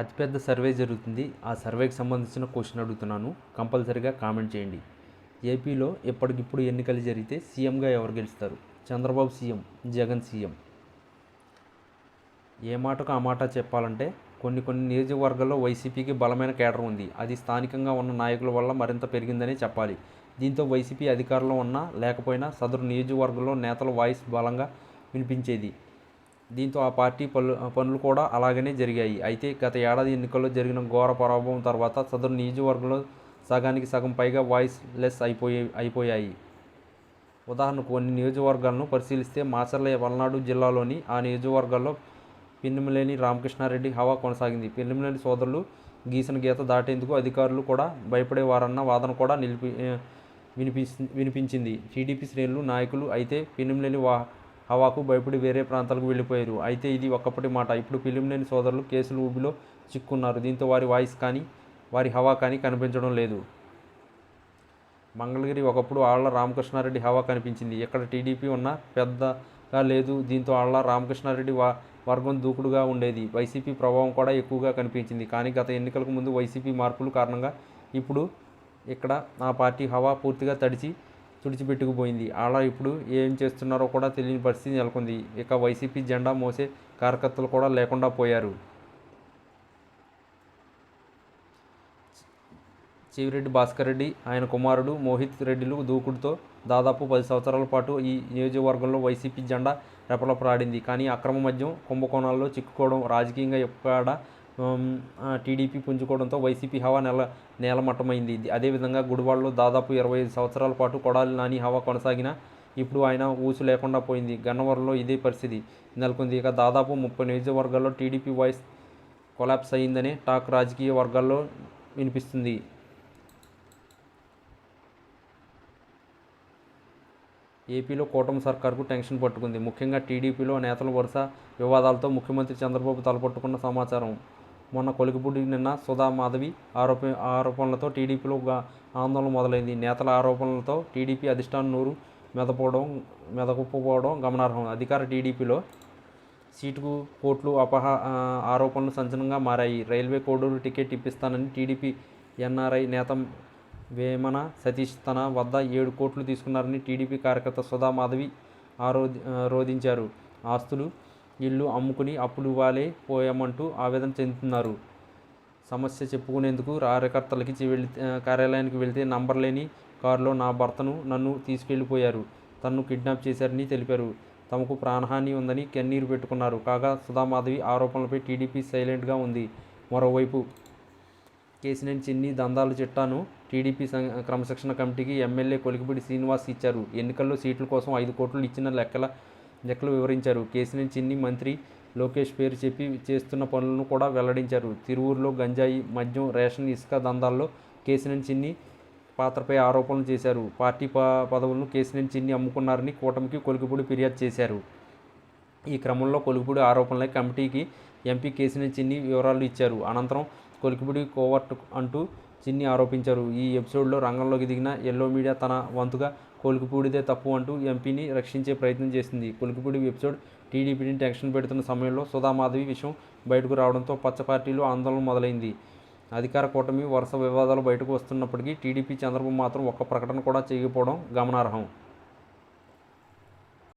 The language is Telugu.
అతిపెద్ద సర్వే జరుగుతుంది. ఆ సర్వేకి సంబంధించిన క్వశ్చన్ అడుగుతున్నాను. కంపల్సరిగా కామెంట్ చేయండి. ఏపీలో ఎప్పటికిప్పుడు ఎన్నికలు జరిగితే సీఎంగా ఎవరు గెలుస్తారు? Chandrababu CM Jagan CM. ఏ మాటకు ఆ మాట చెప్పాలంటే కొన్ని కొన్ని నియోజకవర్గాల్లో వైసీపీకి బలమైన కేటర్ ఉంది. అది స్థానికంగా ఉన్న నాయకుల వల్ల మరింత పెరిగిందని చెప్పాలి. దీంతో వైసీపీ అధికారంలో ఉన్నా లేకపోయినా సదరు నియోజకవర్గంలో నేతల వాయిస్ బలంగా వినిపించేది. దీంతో ఆ పార్టీ పనులు పనులు కూడా అలాగనే జరిగాయి. అయితే గత ఏడాది ఎన్నికల్లో జరిగిన ఘోర పరాభవం తర్వాత సదరు నియోజకవర్గంలో సగానికి సగం పైగా వాయిస్ లెస్ అయిపోయి అయిపోయాయి. ఉదాహరణకు కొన్ని నియోజకవర్గాలను పరిశీలిస్తే మాచర్ల పల్నాడు జిల్లాలోని ఆ నియోజకవర్గాల్లో పిన్నమలేని రామకృష్ణారెడ్డి హవా కొనసాగింది. పిన్నమలేని సోదరులు గీసిన గీత దాటేందుకు అధికారులు కూడా భయపడేవారన్న వాదన కూడా నిలిపి వినిపి వినిపించింది. టీడీపీ శ్రేణులు నాయకులు అయితే పిన్నమలేని వా హవాకు భయపడి వేరే ప్రాంతాలకు వెళ్ళిపోయారు. అయితే ఇది ఒక్కప్పటి మాట. ఇప్పుడు పిలిమిలేని సోదరులు కేసులు ఊబిలో చిక్కున్నారు. దీంతో వారి వాయిస్ కానీ వారి హవా కానీ కనిపించడం లేదు. మంగళగిరి ఒకప్పుడు ఆళ్ళ రామకృష్ణారెడ్డి హవా కనిపించింది. ఇక్కడ టీడీపీ ఉన్న పెద్దగా లేదు. దీంతో ఆళ్ళ రామకృష్ణారెడ్డి వా వర్గం దూకుడుగా ఉండేది. వైసీపీ ప్రభావం కూడా ఎక్కువగా కనిపించింది. కానీ గత ఎన్నికలకు ముందు వైసీపీ మార్పుల కారణంగా ఇప్పుడు ఇక్కడ ఆ పార్టీ హవా పూర్తిగా తడిచి తుడిచిపెట్టుకుపోయింది. అలా ఇప్పుడు ఏం చేస్తున్నారో కూడా తెలియని పరిస్థితి నెలకొంది. ఇక వైసీపీ జెండా మోసే కార్యకర్తలు కూడా లేకుండా పోయారు. చివిరెడ్డి భాస్కర్ రెడ్డి ఆయన కుమారుడు మోహిత్ రెడ్డిలు దూకుడుతో దాదాపు పది సంవత్సరాల పాటు ఈ నియోజకవర్గంలో వైసీపీ జెండా రెపలపరాడింది కానీ అక్రమ మద్యం కుంభకోణాల్లో చిక్కుకోవడం రాజకీయంగా ఎక్కడ టీడీపీ పుంజుకోవడంతో వైసీపీ హవా నెల నేలమట్టమైంది అదేవిధంగా గుడివాడలో దాదాపు ఇరవై ఐదు సంవత్సరాల పాటు కొడాలి నాని హవా కొనసాగిన ఇప్పుడు ఆయన ఊసు లేకుండా పోయింది. గన్నవరంలో ఇదే పరిస్థితి. నెలకొంది ఇక దాదాపు ముప్పై నియోజకవర్గాల్లో టీడీపీ వాయిస్ కొలాప్స్ అయిందనే టాక్ రాజకీయ వర్గాల్లో వినిపిస్తుంది. ఏపీలో కూటమి సర్కార్కు టెన్షన్ పట్టుకుంది. ముఖ్యంగా టీడీపీలో నేతల వరుస వివాదాలతో ముఖ్యమంత్రి చంద్రబాబు తలపట్టుకున్న సమాచారం. మొన్న కొలికిపూడి నిన్న సుధా మాధవి ఆరోప ఆరోపణలతో టీడీపీలో ఆందోళన మొదలైంది. నేతల ఆరోపణలతో టీడీపీ అధిష్టానం నూరు మెదపోవడం మెదకుపోవడం గమనార్హం. అధికార టీడీపీలో సీటుకు కోట్లు అపహ ఆరోపణలు సంచలనంగా మారాయి. రైల్వే కోడూరు టికెట్ ఇప్పిస్తానని టీడీపీ ఎన్ఆర్ఐ నేత వేమన సతీష్ తన వద్ద ఏడు కోట్లు తీసుకున్నారని టీడీపీ కార్యకర్త సుధా మాధవి ఆరో రోధించారు. ఆస్తులు ఇల్లు అమ్ముకుని అప్పులు ఇవ్వాలే పోయామంటూ ఆవేదన చెందుతున్నారు. సమస్య చెప్పుకునేందుకు కార్యకర్తలకి చి- వెళి కార్యాలయానికి వెళ్తే నంబర్ లేని కారులో నా భర్తను నన్ను తీసుకెళ్ళిపోయారు తన్ను కిడ్నాప్ చేశారని తెలిపారు. తమకు ప్రాణహాని ఉందని కన్నీరు పెట్టుకున్నారు. కాగా సుధామాధవి ఆరోపణలపై టీడీపీ సైలెంట్గా ఉంది. మరోవైపు కేసినేని చిన్ని దందాలు చిట్టాను టీడీపీ సం- క్రమశిక్షణ కమిటీకి ఎమ్మెల్యే కొలికిపూడి శ్రీనివాస్ ఇచ్చారు. ఎన్నికల్లో సీట్ల కోసం ఐదు కోట్లు ఇచ్చిన లెక్కల లెక్కలు వివరించారు. కేసినేని చిన్ని మంత్రి లోకేష్ పేరు చెప్పి చేస్తున్న పనులను కూడా వెల్లడించారు. తిరువూరులో గంజాయి మద్యం రేషన్ ఇసుక దందాల్లో కేసినేని చిన్ని పాత్రపై ఆరోపణలు చేశారు. పార్టీ ప పదవులను కేసినేని చిన్ని అమ్ముకున్నారని కూటమికి కొలుగుపూడి ఫిర్యాదు చేశారు. ఈ క్రమంలో కొలుగుపూడి ఆరోపణలై కమిటీకి ఎంపీ కేసినేని చిన్ని వివరాలు ఇచ్చారు. అనంతరం కొలికిపూడి కోవర్ట్ అంటూ చిన్ని ఆరోపించారు. ఈ ఎపిసోడ్లో రంగంలోకి దిగిన ఎల్లో మీడియా తన వంతుగా కొలుకుపూడిదే తప్పు అంటూ ఎంపీని రక్షించే ప్రయత్నం చేసింది. కొలుకుపూడి ఎపిసోడ్ టీడీపీని టెన్షన్ పెడుతున్న సమయంలో సుధామాధవి విషయం బయటకు రావడంతో పచ్చ పార్టీలో ఆందోళన మొదలైంది. అధికార కూటమి వరుస వివాదాలు బయటకు వస్తున్నప్పటికీ టీడీపీ చంద్రబాబు మాత్రం ఒక్క ప్రకటన కూడా చేయకపోవడం గమనార్హం.